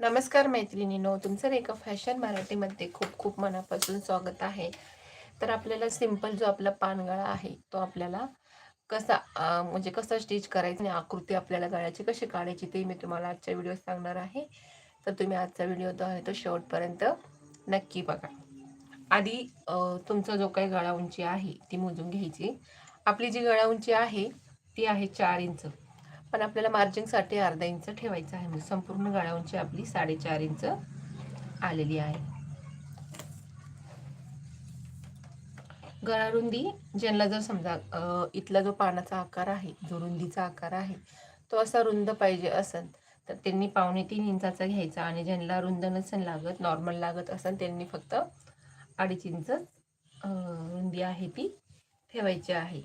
नमस्कार मैत्रिणीनो तुमचं रेखा फॅशन मराठीमध्ये खूप खूप मनापासून स्वागत आहे. तर आपल्याला सिंपल जो आपला पानगळा आहे तो आपल्याला कसा म्हणजे कसा स्टिच करायचा आणि आकृती आपल्याला गळ्याची कशी काढायची ते मी तुम्हाला आजच्या व्हिडिओ सांगणार आहे. तर तुम्ही आजचा व्हिडिओ जो आहे तो शेवटपर्यंत नक्की बघा. आधी तुमचा जो काही गळा उंची आहे ती मोजून घ्यायची. आपली जी गळा उंची आहे ती आहे चार इंच. पण आपल्याला मार्जिंगसाठी अर्धा इंच ठेवायचं आहे. म्हणजे संपूर्ण गळा उंची आपली साडेचार इंच आलेली आहे. गळा रुंदी ज्यांना जर समजा इथला जो पानाचा आकार आहे जो रुंदीचा आकार आहे तो असा रुंद पाहिजे असेल तर त्यांनी पावणे तीन इंचाचा घ्यायचा. आणि ज्यांना रुंद नसेल लागत नॉर्मल लागत असेल त्यांनी फक्त अडीच इंच रुंदी आहे ती ठेवायची आहे.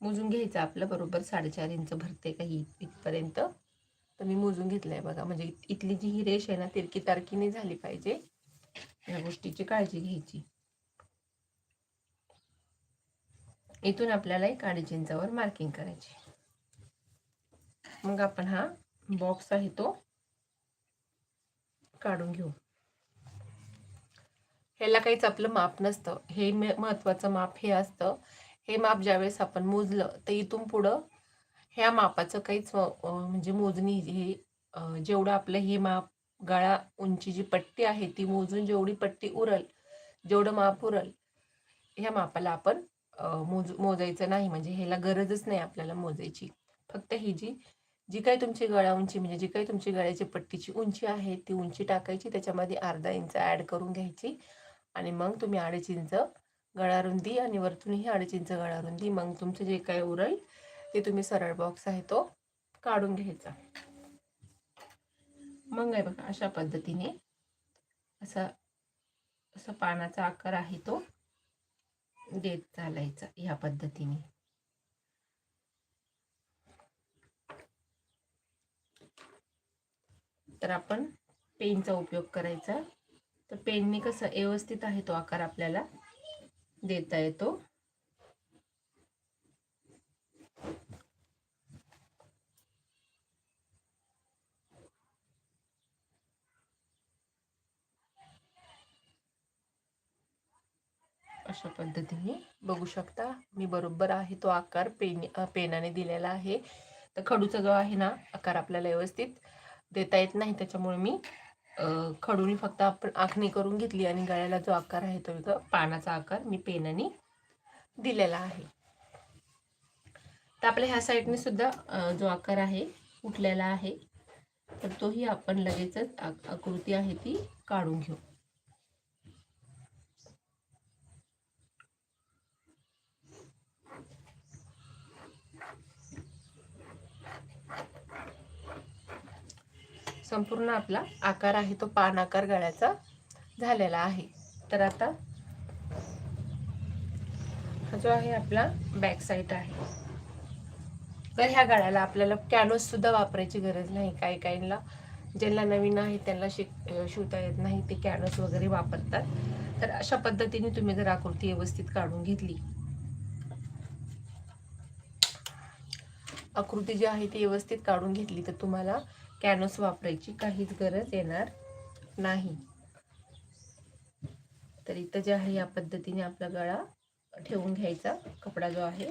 मोजून घ्यायचं. आपलं बरोबर साडेचार इंच भरते काही इथपर्यंत. तर मी मोजून घेतलं आहे बघा. म्हणजे इथली जी ही रेष आहे ना तिरकी तारकी नाही झाली पाहिजे. या गोष्टीची काळजी घ्यायची. इथून आपल्याला एक अडीच इंचावर मार्किंग करायची. मग आपण हा बॉक्स आहे तो काढून घेऊ. ह्याला काहीच आपलं माप नसतं. हे महत्वाचं माप हे असतं. हे माप ज्यावेळेस आपण मोजलं तर इथून पुढं ह्या मापाचं काहीच म्हणजे मोजणी हे जेवढं आपलं हे माप गळा उंची जी पट्टी आहे ती मोजून जेवढी पट्टी उरल जेवढं माप उरल ह्या मापाला आपण मोज मोजायचं नाही. म्हणजे ह्याला गरजच नाही आपल्याला मोजायची. फक्त ही जी जी काही तुमची गळा उंची म्हणजे जी काही तुमची गळ्याची पट्टीची उंची आहे ती उंची टाकायची. त्याच्यामध्ये अर्धा इंच ॲड करून घ्यायची. आणि मग तुम्ही अडीच इंच गळा रुंदी आणि वरतूनही अडीच इंच गळा रुंदी मग तुमचं जे काय उरल ते तुम्ही सरळ बॉक्स आहे तो काढून घ्यायचा. मग आहे बघा अशा पद्धतीने असा असा पानाचा आकार आहे तो देत चालायचा ह्या पद्धतीने. तर आपण पेनचा उपयोग करायचा. तर पेनने कसं व्यवस्थित आहे तो आकार आपल्याला देता येतो. अशा पद्धतीने बघू शकता मी बरोबर आहे तो आकार पेन पेनाने दिलेला आहे. तर खडूचा जो आहे ना आकार आपल्याला व्यवस्थित देता येत नाही त्याच्यामुळे मी खडून फक्त आपण आखणी करून घेतली आणि गळ्याला जो आकार आहे तो इथं पानाचा आकार मी पेनाने दिलेला आहे. तर आपल्या ह्या साईडने सुद्धा जो आकार आहे उठलेला आहे. तर तोही आपण लगेचच आकृती आहे ती काढून घेऊ. संपूर्ण आपला आकार आहे तो पान आकार गळ्याचा झालेला आहे. तर आता हा जो आहे आपला बॅक साईड आहे. तर ह्या गळ्याला आपल्याला कॅनोस सुद्धा वापरायची गरज नाही. काही काहींना ज्यांना नवीन आहे त्यांना शिक शिवता येत नाही ते कॅनोस वगैरे वापरतात. तर अशा पद्धतीने तुम्ही जर आकृती व्यवस्थित काढून घेतली. आकृती जी आहे ती व्यवस्थित काढून घेतली तर तुम्हाला कॅनोस वापरायची काहीच गरज येणार नाही. तर इथं जे आहे या पद्धतीने आपला गळा ठेवून घ्यायचा. कपडा जो आहे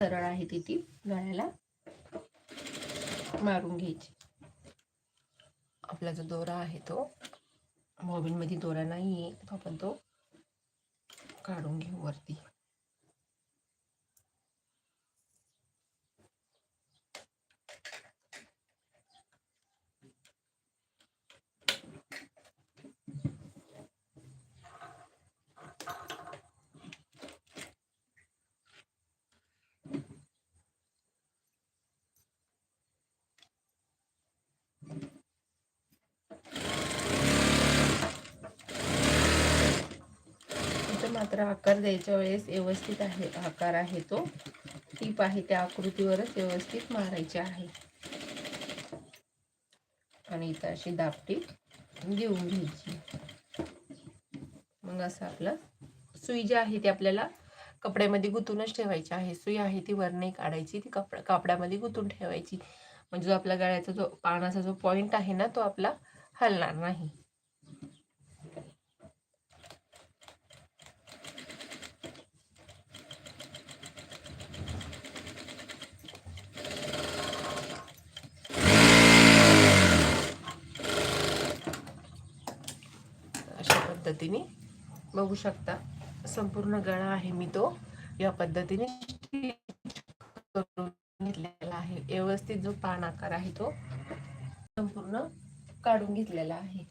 सरळ आहे ती ती गळ्याला मारून घ्यायची. आपला जो दोरा आहे तो मॉबिनमध्ये दोरा नाही आहे तो आपण तो काढून घेऊ वरती इथं मात्र आकार द्यायच्या वेळेस व्यवस्थित आहे आकार आहे तो. टीप आहे त्या आकृतीवरच व्यवस्थित मारायची आहे. आणि इथं अशी दापटीप देऊन घ्यायची. मग असं आपलं सुई जी आहे ती आपल्याला कपड्यामध्ये गुंतूनच ठेवायची आहे. सुई आहे ती वरने काढायची ती कपडा कापडामध्ये गुंतून ठेवायची. म्हणजे जो आपल्या गळ्याचा जो पानाचा जो पॉइंट आहे ना तो आपला हलणार नाही अशा पद्धतीने बघू शकता. संपूर्ण गळा आहे मी तो या पद्धतीने घेतलेला आहे. व्यवस्थित जो पान आकार आहे तो संपूर्ण काढून घेतलेला आहे.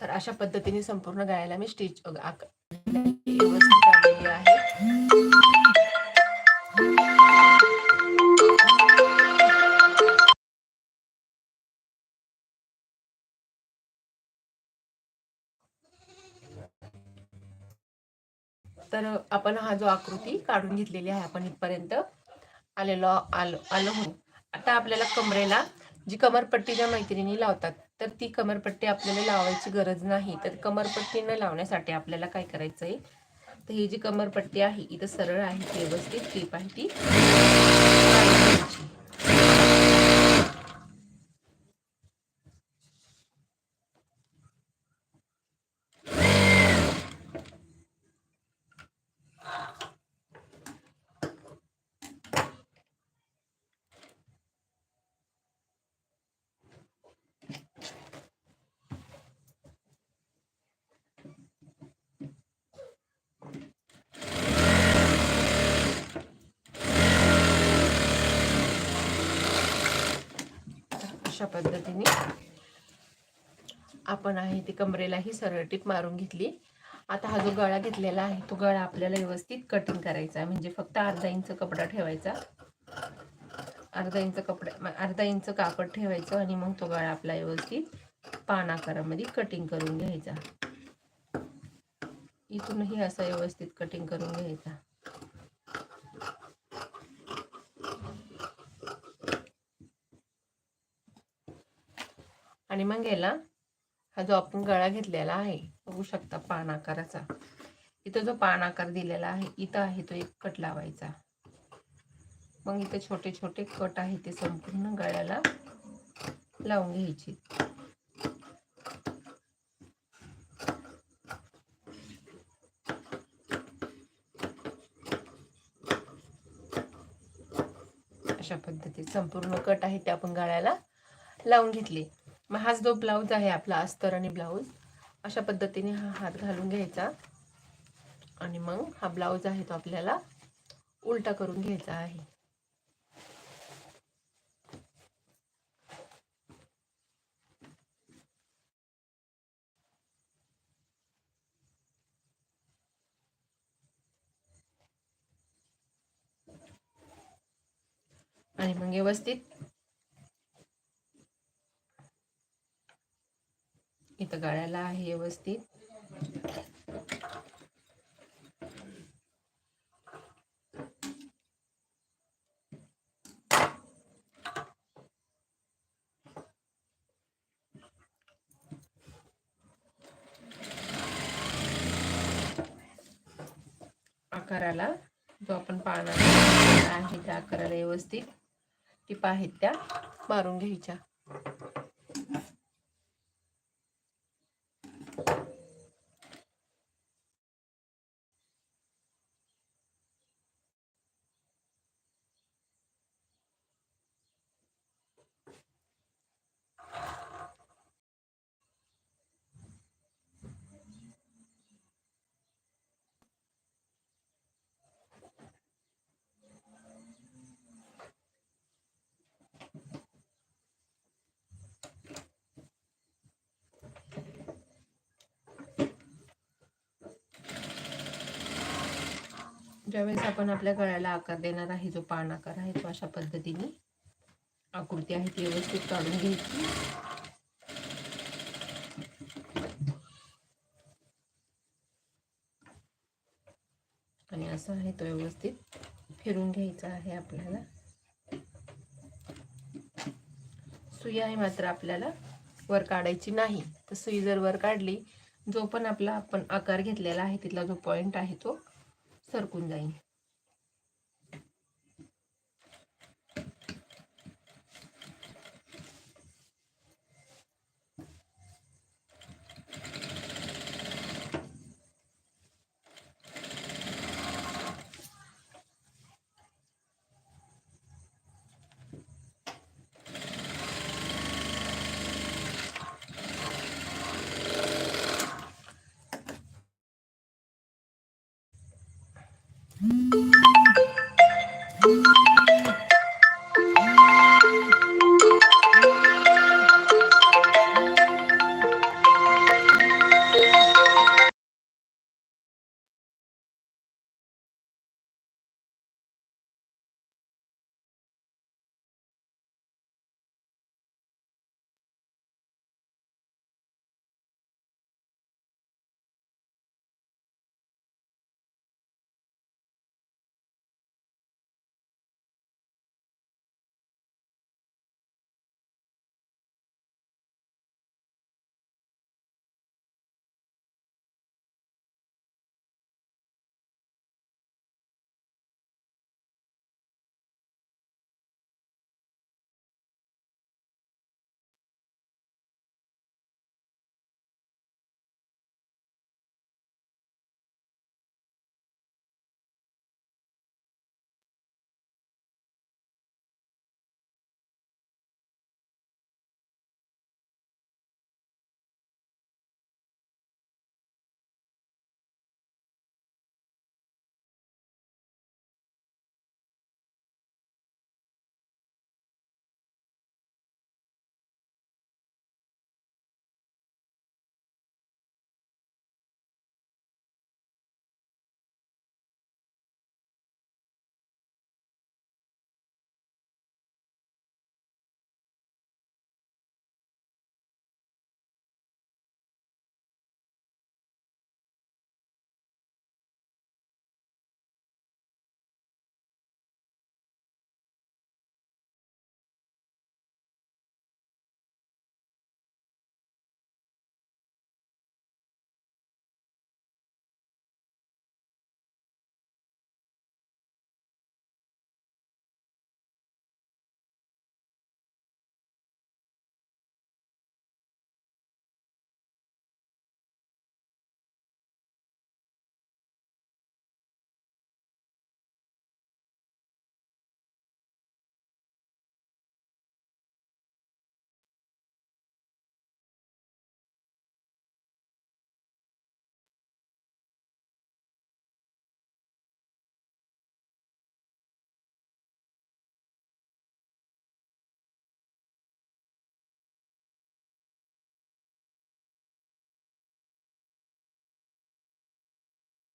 तर अशा पद्धतीने संपूर्ण गायला मी स्टिच व्यवस्थित आलेली आहे. तर आपण हा जो आकृती काढून घेतलेली आहे आपण इथपर्यंत आलेलो आलो आलो हो आता आपल्याला कमरेला जी कमरपट्टी ज्या मैत्रिणी लावतात तर ती कमरपट्टी आपल्याला लावायची गरज नाही. तर कमरपट्टी न लावण्यासाठी आपल्याला काय करायचं आहे तर ही जी कमरपट्टी आहे इथं सरळ आहे ती व्यवस्थित टीप आहे ती. अशा पद्धतीने आपण आहे ती कमरेलाही सरळ टीप मारून घेतली. आता हा जो गळा घेतलेला आहे तो गळा आपल्याला व्यवस्थित कटिंग करायचा आहे. म्हणजे फक्त अर्धा इंच कपडा ठेवायचा. अर्धा इंच कपडा अर्धा इंच कापड ठेवायचं आणि मग तो गळा आपला व्यवस्थित पान आकारामध्ये कटिंग करून घ्यायचा. इथूनही असा व्यवस्थित कटिंग करून घ्यायचा. आणि मग याला हा जो आपण गळा घेतलेला आहे बघू शकता पान आकाराचा. इथं जो पान आकार दिलेला आहे इथं आहे तो एक कट लावायचा. मग इथे छोटे छोटे कट आहे ते संपूर्ण गळ्याला लावून घ्यायचे. अशा पद्धतीत संपूर्ण कट आहे ते आपण गळ्याला लावून घेतले. मग हाच जो ब्लाऊज आहे आपला अस्तर आणि ब्लाऊज अशा पद्धतीने हा हात घालून घ्यायचा. आणि मग हा ब्लाऊज आहे तो आपल्याला उलटा करून घ्यायचा आहे. आणि मग व्यवस्थित इथं गळ्याला आहे व्यवस्थित. आकाराला जो आपण पाळणार आहे त्या आकाराला व्यवस्थित टिपा आहेत त्या मारून घ्यायच्या. ज्यावेळेस आपण आपल्या गळ्याला आकार देणार आहे जो पान आकार आहे तो अशा पद्धतीने आकृती आहे ती व्यवस्थित काढून घ्यायची. आणि असा आहे तो व्यवस्थित फिरून घ्यायचा आहे आपल्याला. सुई आहे मात्र आपल्याला वर काढायची नाही. तर सुई जर वर काढली जो पण आपला आपण आकार घेतलेला आहे तिथला जो पॉइंट आहे तो सरकून जाईल